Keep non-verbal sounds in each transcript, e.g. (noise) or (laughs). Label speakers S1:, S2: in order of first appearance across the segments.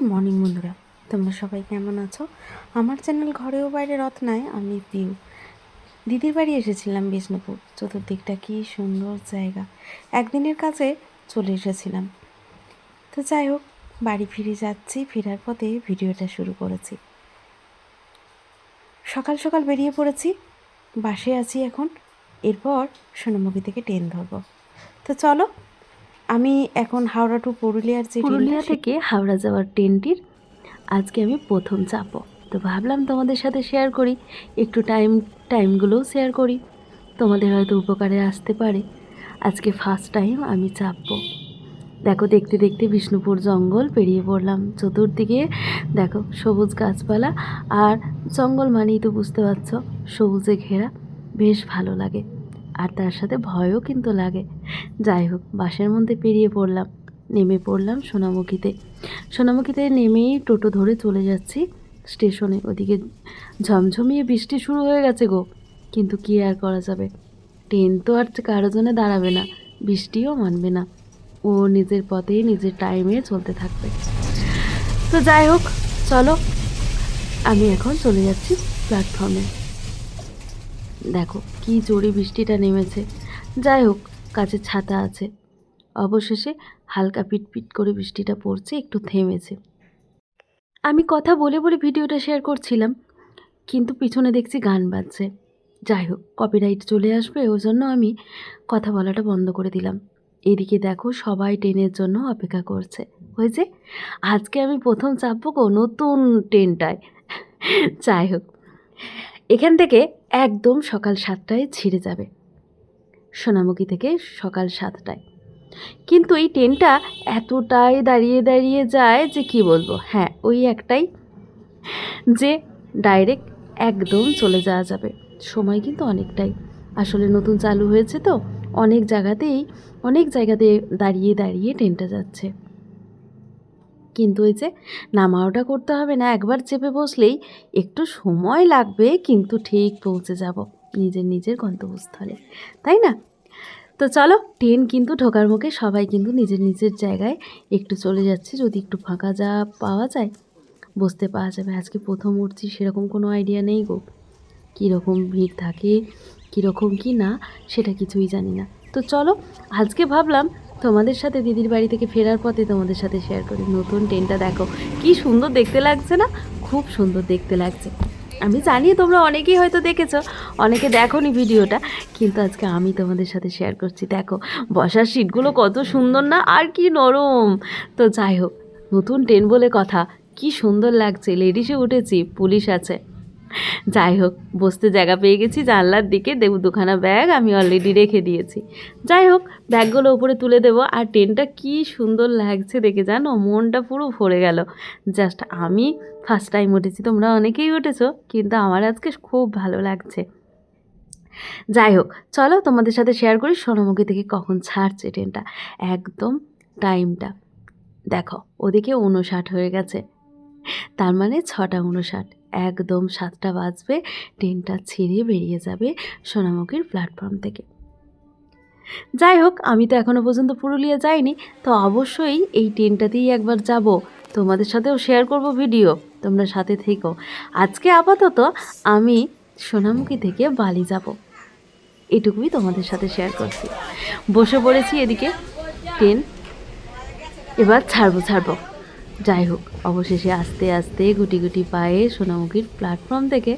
S1: Good morning বন্ধুরা, তোমরা সবাই কেমন আছো? আমার চ্যানেল ঘরেও বাইরে রথ নাই আমি পিউ দিদির বাড়ি এসেছিলাম বিষ্ণুপুর, চতুর্দিকটা কি সুন্দর জায়গা। একদিনের কাছে চলে এসেছিলাম। তো যাই হোক, বাড়ি ফিরে যাচ্ছি, ফেরার পথে ভিডিওটা শুরু করেছি। সকাল সকাল বেরিয়ে পড়েছি, বাসে আছি এখন, এরপর সোনামুখী থেকে ট্রেন ধরবো। তো চলো আমি এখন হাওড়া টু পুরুলিয়ার যে
S2: পুরুলিয়া থেকে হাওড়া যাওয়ার ট্রেনটির আজকে আমি প্রথম চাপো। তো ভাবলাম তোমাদের সাথে শেয়ার করি একটু টাইম টাইমগুলোও শেয়ার করি। তোমাদের হয়তো উপকারে আসতে পারে। আজকে ফার্স্ট টাইম আমি চাপবো। দেখো দেখতে দেখতে বিষ্ণুপুর জঙ্গল পেরিয়ে পড়লাম চতুর্দিকে। দেখো সবুজ গাছপালা আর জঙ্গল মানেই তো বুঝতে পারছ সবুজে ঘেরা। বেশ ভালো লাগে। আর তার সাথে ভয়ও কিন্তু লাগে। যাই হোক বাসের মধ্যে পেরিয়ে পড়লাম, নেমে পড়লাম সোনামুখীতে। সোনামুখীতে নেমেই টোটো ধরে চলে যাচ্ছি স্টেশনে। ওদিকে ঝমঝমিয়ে বৃষ্টি শুরু হয়ে গেছে গো, কিন্তু কি আর করা যাবে? ট্রেন তো আর কারও জন্য দাঁড়াবে না, বৃষ্টিও মানবে না। ও নিজের পথেই নিজের টাইমে চলতে থাকবে। তো যাই হোক, চলো, আমি এখন চলে যাচ্ছি প্ল্যাটফর্মে। দেখো কি জোরে বৃষ্টিটা নেমেছে। যাই হোক, কাছে ছাতা আছে। অবশেষে হালকা পিটপিট করে বৃষ্টিটা পড়ছে, একটু থেমেছে। আমি কথা বলে বলে ভিডিওটা শেয়ার করছিলাম, কিন্তু পিছনে দেখছি গান বাজছে। যাই হোক কপিরাইট চলে আসবে ওই জন্য আমি কথা বলাটা বন্ধ করে দিলাম। এদিকে দেখো, সবাই ট্রেনের জন্য অপেক্ষা করছে। হয়েছে? আজকে আমি প্রথম চাপবো গো নতুন ট্রেনটায়। যাই হোক, এখান থেকে একদম সকাল সাতটায় ছিঁড়ে যাবে। সোনামুখী থেকে সকাল সাতটায়। কিন্তু এই ট্রেনটা এতটাই দাঁড়িয়ে দাঁড়িয়ে যায় যে কি বলব? হ্যাঁ ওই একটাই যে ডাইরেক্ট একদম চলে যাওয়া যাবে। সময় কিন্তু অনেকটাই। আসলে নতুন চালু হয়েছে তো, অনেক জায়গাতেই, অনেক জায়গাতে দাঁড়িয়ে দাঁড়িয়ে ট্রেনটা যাচ্ছে। কিন্তু ওই যে নামাওটা করতে হবে না, একবার চেপে বসলেই একটু সময় লাগবে, কিন্তু ঠিক পৌঁছে যাব নিজের নিজের গন্তব্যস্থলে, তাই না? তো চলো, ট্রেন কিন্তু ঢোকার মুখে সবাই কিন্তু নিজের নিজের জায়গায় একটু চলে যাচ্ছে, যদি একটু ফাঁকা যা পাওয়া যায়, বসতে পাওয়া যাবে। আজকে প্রথম উঠছি, সেরকম কোনো আইডিয়া নেই গো। কীরকম ভিড় থাকে, কীরকম কি না, সেটা কিছুই জানি না। তো চলো, আজকে ভাবলাম তোমাদের সাথে দিদির বাড়ি থেকে ফেরার পথে তোমাদের সাথে শেয়ার করি। নতুন ট্রেনটা দেখো, কি সুন্দর দেখতে লাগছে না? খুব সুন্দর দেখতে লাগছে। আমি জানি তোমরা অনেকেই হয়তো দেখেছ, অনেকে দেখোনি ভিডিওটা, কিন্তু আজকে আমি তোমাদের সাথে শেয়ার করছি। দেখো, বসার সিটগুলো কত সুন্দর না, আর কি নরম। তো যাই হোক, নতুন ট্রেন বলে কথা, কি সুন্দর লাগছে। লেডিসে উঠেছি, পুলিশ আছে। যাই হোক, বসতে জায়গা পেয়ে গেছি, জানলার দিকে দেব দুখানা ব্যাগ আমি অলরেডি রেখে দিয়েছি। যাই হোক, ব্যাগগুলো উপরে তুলে দেবো, আর ট্রেনটা কি সুন্দর লাগছে দেখে জানো? মনটা পুরো ভরে গেল। জাস্ট আমি ফার্স্ট টাইম উঠেছি, তোমরা অনেকেই উঠেছো, কিন্তু আমার আজকে খুব ভালো লাগছে। যাই হোক, চলো তোমাদের সাথে শেয়ার করি সোনামুখী থেকে কখন ছাড়ছে ট্রেনটা। একদম টাইমটা দেখো, ওদিকে উনষাট হয়ে গেছে। তার মানে ছটা উনষাট একদম সাতটা বাজবে, ট্রেনটা ছেড়ে বেরিয়ে যাবে সোনামুখীর প্ল্যাটফর্ম থেকে। যাই হোক, আমি তো এখনও পর্যন্ত পুরুলিয়া যাইনি, তো অবশ্যই এই ট্রেনটাতেই একবার যাব। তোমাদের সাথেও শেয়ার করব ভিডিও তোমরা সাথে থেকো। আজকে আপাতত আমি সোনামুখী থেকে বালি যাব। এটুকুই তোমাদের সাথে শেয়ার করছি। বসে পড়েছি এদিকে, ট্রেন এবার ছাড়বো ছাড়বো। যাই হোক, অবশেষে আস্তে আস্তে গুটি গুটি পায়ে সোনামুখীর প্ল্যাটফর্ম থেকে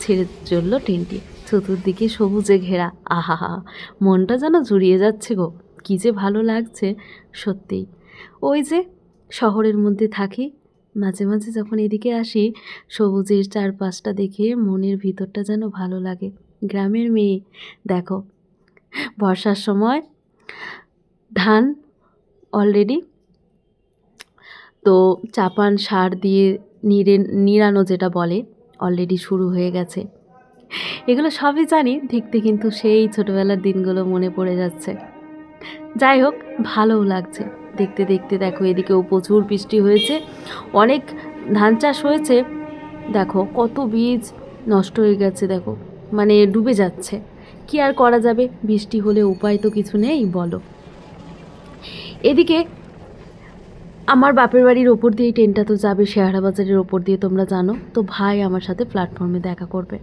S2: ছেড়ে চলল ট্রেনটি চতুর্দিকে সবুজে ঘেরা আহা মনটা যেন জুড়িয়ে যাচ্ছে গো, কী যে ভালো লাগছে, সত্যিই। ওই যে শহরের মধ্যে থাকি, মাঝে মাঝে যখন এদিকে আসি, সবুজের চারপাশটা দেখে মনের ভিতরটা যেন ভালো লাগে। গ্রামের মেয়ে, দেখো, বর্ষার সময় ধান অলরেডি তো চাপান সার দিয়ে নিড়ে, নিড়ানো যেটা বলে অলরেডি শুরু হয়ে গেছে। এগুলো সবই জানি, দেখতে কিন্তু সেই ছোটোবেলার দিনগুলো মনে পড়ে যাচ্ছে। যাই হোক, ভালোও লাগছে। দেখতে দেখতে দেখো, এদিকেও প্রচুর বৃষ্টি হয়েছে। অনেক ধান চাষ হয়েছে। দেখো, কত বীজ নষ্ট হয়ে গেছে, দেখো। মানে ডুবে যাচ্ছে। কি আর করা যাবে? বৃষ্টি হলে উপায় তো কিছু নেই, বলো। এদিকে আমার বাপের বাড়ির ওপর দিয়ে ট্রেনটা তো যাবে, শেয়ারা বাজারের ওপর দিয়ে, তোমরা জানো। তো ভাই আমার সাথে প্ল্যাটফর্মে দেখা করবে।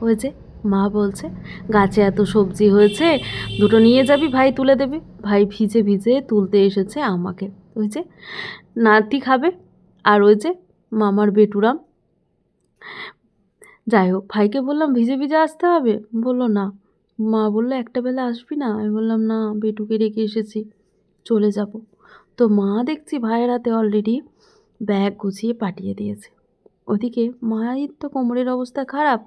S2: ওই যে মা বলছে, গাছে এত সবজি হয়েছে, দুটো নিয়ে যাবি, ভাই তুলে দেবে। ভাই ভিজে ভিজে তুলতে এসেছে আমাকে। ওই যে নাতি খাবে। আর ওই যে মামার বেটুরাম। যাই হোক, ভাইকে বললাম, ভিজে ভিজে আসতে হবে? বলল, না। মা বলল, একটা বেলা আসবি না? আমি বললাম, না, বেটুকে রেখে এসেছি, চলে যাব। তো মা দেখছি ভাইয়ের হাতে অলরেডি ব্যাগ গুছিয়ে পাঠিয়ে দিয়েছে। ওদিকে মায়ের তো কোমরের অবস্থা খারাপ।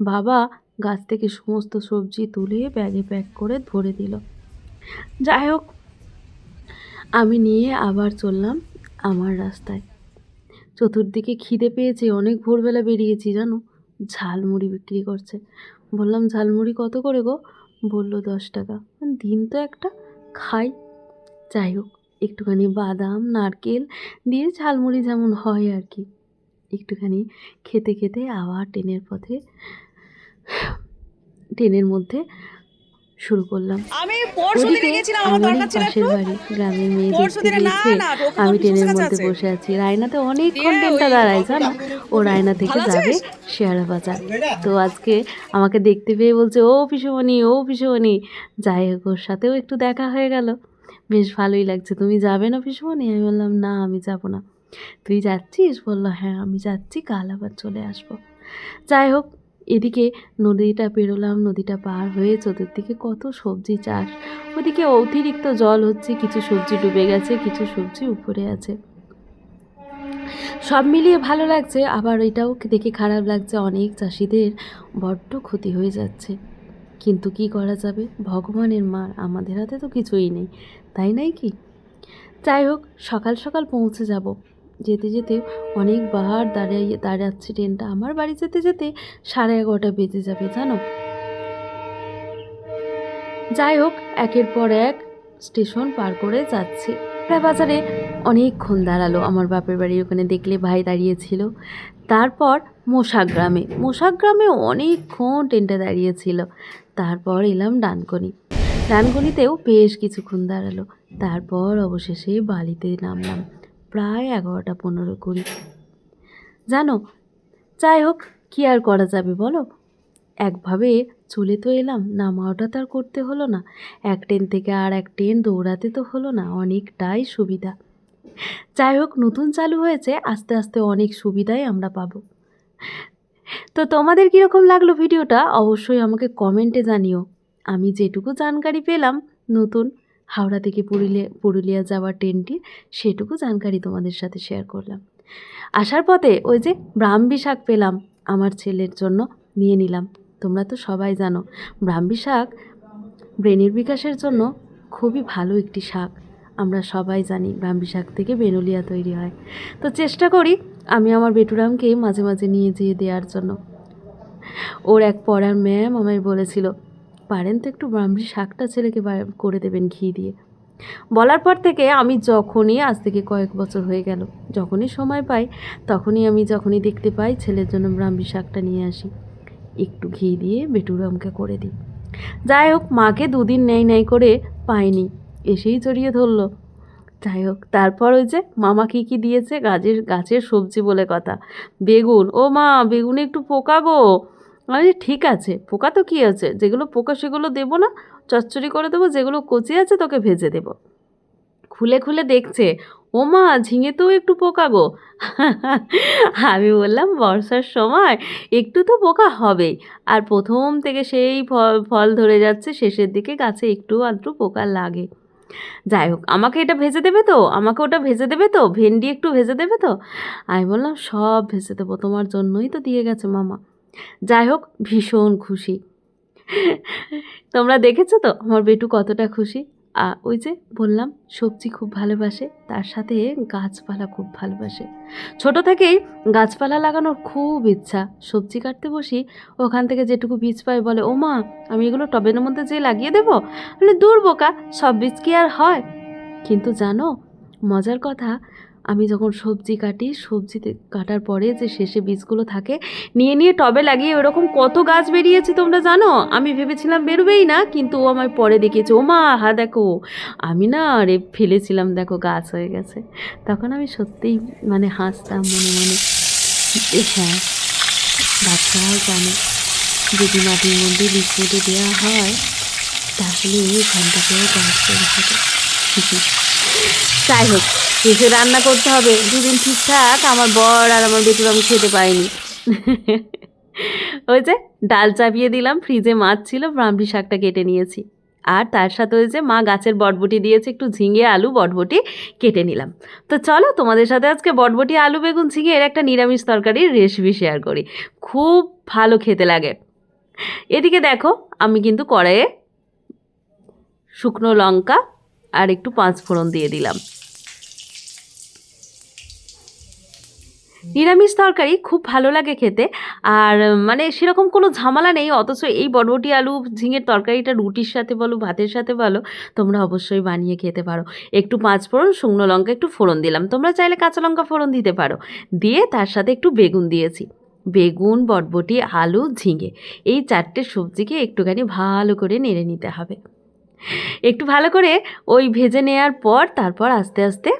S2: বাবা গাছ থেকে সমস্ত সবজি তুলে ব্যাগে প্যাক করে ধরে দিল। যাই হোক, আমি নিয়ে আবার চললাম আমার রাস্তায়। চতুর্দিকে খিদে পেয়েছে, অনেক ভোরবেলা বেরিয়েছি, জানো? ঝালমুড়ি বিক্রি করছে। বললাম, ঝালমুড়ি কত করে গো? বলল, দশ টাকা। দিন তো একটা, খাই। যাই হোক একটুখানি বাদাম নারকেল দিয়ে ঝালমুড়ি যেমন হয় আর কি। একটুখানি খেতে খেতে আবার ট্রেনের পথে ট্রেনের মধ্যে শুরু করলাম।
S3: আমি
S2: পাশের বাড়ি গ্রামের মেয়ে দেখতে গিয়েছে। আমি ট্রেনের মধ্যে বসে আছি। রায়নাতে অনেকক্ষণ ট্রেনটা দাঁড়ায় জানো? ও রায়না থেকে যাবে? শেয়ারা বাজার। তো আজকে আমাকে দেখতে পেয়ে বলছে ও পিসুমণি ও পিসুমণি। যাই হোক ওর সাথেও একটু দেখা হয়ে গেল। বেশ ভালোই লাগছে। তুমি যাবে না পিসুমণি? আমি বললাম, না, আমি যাব না। তুই যাচ্ছিস? বলল হ্যাঁ আমি যাচ্ছি, কাল আবার চলে আসব। যাই হোক, এদিকে নদীটা পেরোলাম, নদীটা পার হয়ে চতুর্দিকে কত সবজি চাষ। ওদিকে অতিরিক্ত জল হচ্ছে, কিছু সবজি ডুবে গেছে, কিছু সবজি উপরে আছে। সব মিলিয়ে ভালো লাগছে, আবার এটাও দেখে খারাপ লাগছে, অনেক চাষিদের বড্ড ক্ষতি হয়ে যাচ্ছে। কিন্তু কি করা যাবে? ভগবানের মার আমাদের হাতে তো কিছুই নেই, তাই নাই কি? যাই হোক, সকাল সকাল পৌঁছে যাব। যেতে যেতে অনেকবার দাঁড়িয়ে দাঁড়াচ্ছে ট্রেনটা। আমার বাড়ি যেতে যেতে সাড়ে এগারোটা বেজে যাবে, জানো? যাই হোক, একের পর এক স্টেশন পার করে যাচ্ছি। প্রায় বাজারে অনেকক্ষণ দাঁড়াল আমার বাপের বাড়ির ওখানে দেখলে ভাই দাঁড়িয়েছিল। তারপর মোশাক গ্রামে মোশাক গ্রামে অনেকক্ষণ ট্রেনটা দাঁড়িয়েছিল। তারপর এলাম ডানকনি। ডানকনিতেও বেশ কিছুক্ষণ দাঁড়াল। তারপর অবশেষে বালিতে নামলাম, প্রায় এগারোটা পনেরো কুড়ি। জানো, যাই হোক, কী আর করা যাবে বলো? একভাবে চলে তো এলাম, নামাওটা তো আর করতে হলো না। এক ট্রেন থেকে আর এক ট্রেন দৌড়াতে তো হলো না, অনেকটাই সুবিধা। যাই হোক, নতুন চালু হয়েছে, আস্তে আস্তে অনেক সুবিধাই আমরা পাবো। তো তোমাদের কীরকম লাগল ভিডিওটা অবশ্যই আমাকে কমেন্টে জানিও। আমি যেটুকু জানকারি পেলাম নতুন হাওড়া থেকে পুরুলিয়া পুরুলিয়া যাওয়ার ট্রেনটি, সেটুকু জানকারি তোমাদের সাথে শেয়ার করলাম। আসার পথে ওই যে ব্রাহ্মী শাক পেলাম, আমার ছেলের জন্য নিয়ে নিলাম। তোমরা তো সবাই জানো, ব্রাহ্মী শাক ব্রেনের বিকাশের জন্য খুবই ভালো একটি শাক। আমরা সবাই জানি ব্রাহ্মী শাক থেকে বেনুলিয়া তৈরি হয়। তো চেষ্টা করি আমি আমার বেটুরামকে মাঝে মাঝে নিয়ে যেয়ে দেওয়ার জন্য। ওর এক পড়ার ম্যাম আমায় বলেছিল, পারেন তো একটু ব্রাহ্মী শাকটা ছেলেকে করে দেবেন ঘি দিয়ে। বলার পর থেকে আমি যখনই, আজ থেকে কয়েক বছর হয়ে গেল, যখনই সময় পাই, তখনই আমি যখনই দেখতে পাই ছেলের জন্য ব্রাহ্মী শাকটা নিয়ে আসি। একটু ঘি দিয়ে বেটুরামকে করে দিই। যাই হোক, মাকে দুদিন নেই নেই করে পাইনি। এসেই জড়িয়ে ধরলো। যাই হোক, তারপর ওই যে মামা কী কী দিয়েছে? গাছের গাছের সবজি বলে কথা। বেগুন, ও মা, বেগুনে একটু পোকা গো আমি ঠিক আছে, পোকা তো কী আছে? যেগুলো পোকা সেগুলো দেবো না। চচ্চড়ি করে দেবো, যেগুলো কচি আছে তোকে ভেজে দেবো। খুলে খুলে দেখছে, ও মা ঝিঙেতেও একটু পোকা গো (laughs) আমি বললাম, বর্ষার সময় একটু তো পোকা হবেই। আর প্রথম থেকে সেই ফল ফল ধরে যাচ্ছে, শেষের দিকে গাছে একটু আধটু পোকা লাগে। যাই হোক, আমাকে এটা ভেজে দেবে তো? আমাকে ওটা ভেজে দেবে তো? ভেন্ডি একটু ভেজে দেবে তো? আমি বললাম, সব ভেজে দেবো, তোমার জন্যই তো দিয়ে গেছে মামা। যাই হোক, ভীষণ খুশি। তোমরা দেখেছ তো আমার বেটু কতটা খুশি? ওই যে বললাম, সবজি খুব ভালোবাসে, তার সাথে গাছপালা খুব ভালোবাসে। ছোট থেকেই গাছপালা লাগানোর খুব ইচ্ছা। সবজি কাটতে বসি, ওখান থেকে যেটুকু বীজ পাই বলে, ও মা, আমি এগুলো টবের মধ্যে যেয়ে লাগিয়ে দেবো? মানে দূর বোকা, সব বীজ কি আর হয়? কিন্তু জানো, মজার কথা আমি যখন সবজি কাটি সবজিতে কাটার পরে যে শেষে বীজগুলো থাকে, নিয়ে নিয়ে টবে লাগিয়ে ওরকম কত গাছ বেরিয়েছে তোমরা জানো? আমি ভেবেছিলাম বেরোবেই না, কিন্তু ও আমায় পরে দেখিয়েছে, ও মা, হা, দেখো। আমি না আরে ফেলেছিলাম, দেখো গাছ হয়ে গেছে। তখন আমি সত্যিই মানে হাসতাম মনে মনে। হ্যাঁ বাচ্চারাও জানে, যদি মাটির মধ্যে পুঁতে দেওয়া হয়, তাহলে এখান থেকেও গাছ হবে। যাই হোক। এসে রান্না করতে হবে। দুদিন ঠিকঠাক আমার বর আর আমার বেটুর আমি খেতে পাইনি ওই যে ডাল চাপিয়ে দিলাম, ফ্রিজে মাছ ছিল, ব্রাহ্মী শাকটা কেটে নিয়েছি। আর তার সাথে ওই যে মা গাছের বটবটি দিয়েছে, একটু ঝিঙে আলু বটবটি কেটে নিলাম। তো চলো তোমাদের সাথে আজকে বটবটি, আলু, বেগুন, ঝিঙে এর একটা নিরামিষ তরকারির রেসিপি শেয়ার করি। খুব ভালো খেতে লাগে। এদিকে দেখো, আমি কিন্তু কড়াইয়ে শুকনো লঙ্কা আর একটু পাঁচ ফোড়ন দিয়ে দিলাম। নিরামিষ তরকারি খুব ভালো লাগে খেতে। আর মানে সেরকম কোনো ঝামেলা নেই, অথচ এই বটবটি আলু ঝিঙের তরকারিটা রুটির সাথে বলো, ভাতের সাথে বলো, তোমরা অবশ্যই বানিয়ে খেতে পারো। একটু পাঁচ ফোড়ন, শুকনো লঙ্কা, একটু ফোড়ন দিলাম। তোমরা চাইলে কাঁচা লঙ্কা ফোড়ন দিতে পারো। দিয়ে তার সাথে একটু বেগুন দিয়েছি। বেগুন, বটবটি, আলু, ঝিঙে, এই চারটে সবজিকে একটুখানি ভালো করে নেড়ে নিতে হবে। একটু ভালো করে ওই ভেজে নেওয়ার পর তারপর আস্তে আস্তে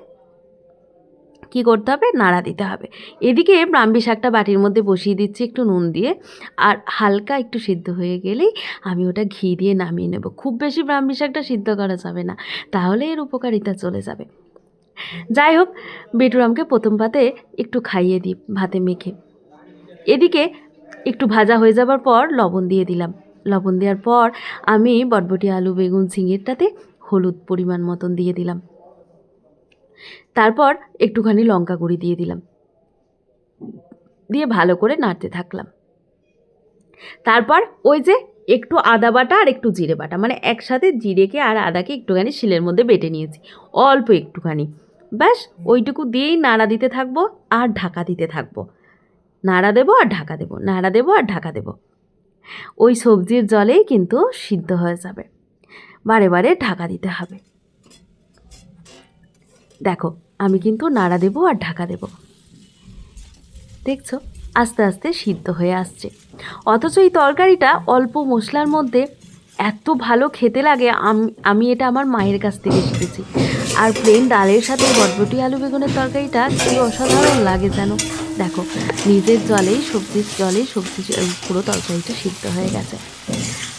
S2: কি করতে হবে? নাড়া দিতে হবে। এদিকে ব্রাহ্মী শাকটা বাটির মধ্যে বসিয়ে দিচ্ছি একটু নুন দিয়ে। আর হালকা একটু সিদ্ধ হয়ে গেলেই আমি ওটা ঘি দিয়ে নামিয়ে নেব। খুব বেশি ব্রাহ্মী শাকটা সিদ্ধ করা যাবে না, তাহলে এর উপকারিতা চলে যাবে। যাই হোক, বেটুরামকে প্রথম পাতে একটু খাইয়ে দিই, ভাতে মেখে। এদিকে একটু ভাজা হয়ে যাবার পর লবণ দিয়ে দিলাম। লবণ দেওয়ার পর আমি বটবটি আলু, বেগুন, ঝিঙেরটাতে হলুদ পরিমাণ মতন দিয়ে দিলাম। তারপর একটুখানি লঙ্কা গুঁড়ি দিয়ে দিলাম। দিয়ে ভালো করে নাড়তে থাকলাম। তারপর ওই যে একটু আদা বাটা আর একটু জিরে বাটা মানে একসাথে জিরেকে আর আদাকে একটুখানি শিলের মধ্যে বেটে নিয়েছি, অল্প একটুখানি। ব্যাস, ওইটুকু দিয়েই নাড়া দিতে থাকব আর ঢাকা দিতে থাকব। নাড়া দেবো আর ঢাকা দেবো, নাড়া দেবো আর ঢাকা দেবো। ওই সবজির জলেই কিন্তু সিদ্ধ হয়ে যাবে। বারে বারে ঢাকা দিতে হবে। দেখো, আমি কিন্তু নাড়া দেবো আর ঢাকা দেবো। দেখছ, আস্তে আস্তে সিদ্ধ হয়ে আসছে। অথচ এই তরকারিটা অল্প মশলার মধ্যে এত ভালো খেতে লাগে, আমি এটা আমার মায়ের কাছ থেকে শিখেছি। আর প্লেন ডালের সাথে বটবটি আলু বেগুনের তরকারিটা কী অসাধারণ লাগে যেন দেখো, নিজের জলেই সবজির জলেই সবজি পুরো তরকারিটা সিদ্ধ হয়ে গেছে।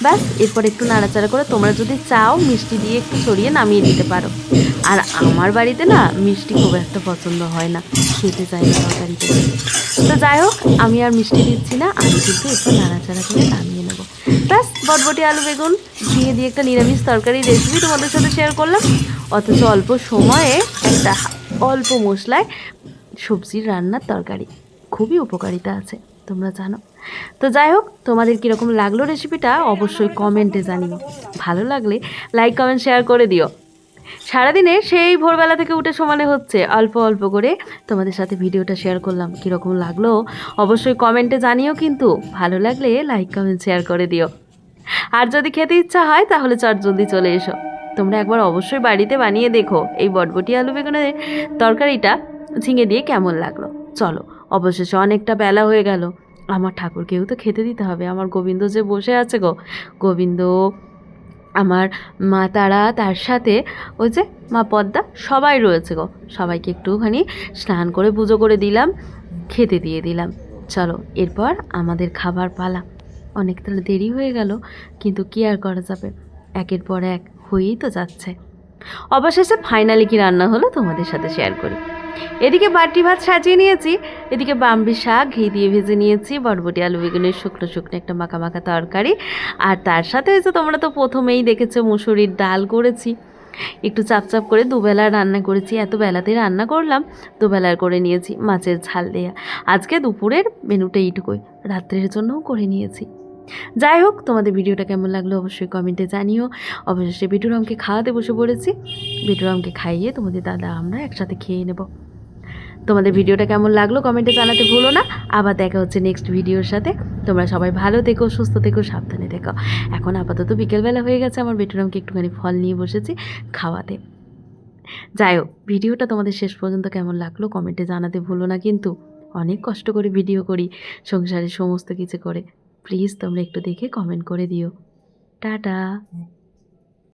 S2: ব্যাস, এরপর একটু নাড়াচাড়া করে তোমরা যদি চাও মিষ্টি দিয়ে একটু ছড়িয়ে নামিয়ে দিতে পারো। আর আমার বাড়িতে না মিষ্টি খুব একটা পছন্দ হয় না, খেতে চাই তরকারিতে তো যাই হোক, আমি আর মিষ্টি দিচ্ছি না আমি কিন্তু একটু নাড়াচাড়া করে নামিয়ে নেব। ব্যাস, বটবটি, আলু, বেগুন ঝিঙে দিয়ে একটা নিরামিষ তরকারি রেসিপি তোমাদের সাথে শেয়ার করলাম। অথচ অল্প সময়ে একটা অল্প মশলায় সবজির রান্নার তরকারি খুবই উপকারিতা আছে। তোমরা জানো। তো যাই হোক তোমাদের কীরকম লাগল রেসিপিটা অবশ্যই কমেন্টে জানিও। ভালো লাগলে লাইক কমেন্ট শেয়ার করে দিও। সারাদিনে সেই ভোরবেলা থেকে উঠে সমানে হচ্ছে। অল্প অল্প করে তোমাদের সাথে ভিডিওটা শেয়ার করলাম। কীরকম লাগল অবশ্যই কমেন্টে জানিও কিন্তু। ভালো লাগলে লাইক কমেন্ট শেয়ার করে দিও। আর যদি খেতে ইচ্ছা হয়, তাহলে চট জলদি চলে এসো। তোমরা একবার অবশ্যই বাড়িতে বানিয়ে দেখো। এই বটবটি আলু বেগুনের তরকারিটা ঝিঙে দিয়ে কেমন লাগল। চলো, অবশেষে অনেকটা বেলা হয়ে গেল। আমার ঠাকুরকেও তো খেতে দিতে হবে, আমার গোবিন্দ যে বসে আছে গো। গোবিন্দ, আমার মা তারা, তার সাথে ওই যে মা পদ্মা, সবাই রয়েছে গো। সবাইকে একটুখানি স্নান করে পুজো করে দিলাম, খেতে দিয়ে দিলাম। চলো, এরপর আমাদের খাবার পালা। অনেকটা দেরি হয়ে গেল, কিন্তু কি আর করা যাবে? একের পর এক হয়েই তো যাচ্ছে। অবশেষে ফাইনালি কি রান্না হলো তোমাদের সাথে শেয়ার করি। এদিকে বাটি ভাত সাজিয়ে নিয়েছি, এদিকে বাম্বি শাক, ঘি দিয়ে ভেজে নিয়েছি, বরবটি, আলু বেগুনের শুকনো শুকনো একটা মাখা মাখা তরকারি। আর তার সাথে হয়েছে তোমরা তো প্রথমেই দেখেছ মুসুরির ডাল করেছি। একটু চাপ চাপ করে দুবেলা রান্না করেছি, এত বেলাতে রান্না করলাম, দুবেলার করে নিয়েছি মাছের ঝাল দেয়া। আজকে দুপুরের মেনুটা এইটুকুই, রাত্রের জন্যও করে নিয়েছি। যাই হোক, তোমাদের ভিডিওটা কেমন লাগল অবশ্যই কমেন্টে জানিও। অবশেষে বিটুরামকে খাওয়াতে বসে পড়েছি। বিটুরামকে খাইয়ে তোমাদের দাদা, আমরা একসাথে খেয়ে নেব। তোমাদের ভিডিওটা কেমন লাগল কমেন্টে জানাতে ভুলো না। আবার দেখা হচ্ছে নেক্সট ভিডিওর সাথে। তোমরা সবাই ভালো থেকো, সুস্থ থেকো, সাবধানে থেকো। এখন আপাতত বিকেলবেলা হয়ে গেছে, আমার বেটুরামকে একটুখানি ফল নিয়ে বসেছি খাওয়াতে। যাই হোক, ভিডিওটা তোমাদের শেষ পর্যন্ত কেমন লাগল কমেন্টে জানাতে ভুলো না, কিন্তু অনেক কষ্ট করে ভিডিও করি সংসারে সমস্ত কিছু করে। প্লিজ তোমরা একটু দেখে কমেন্ট করে দিও। টাটা।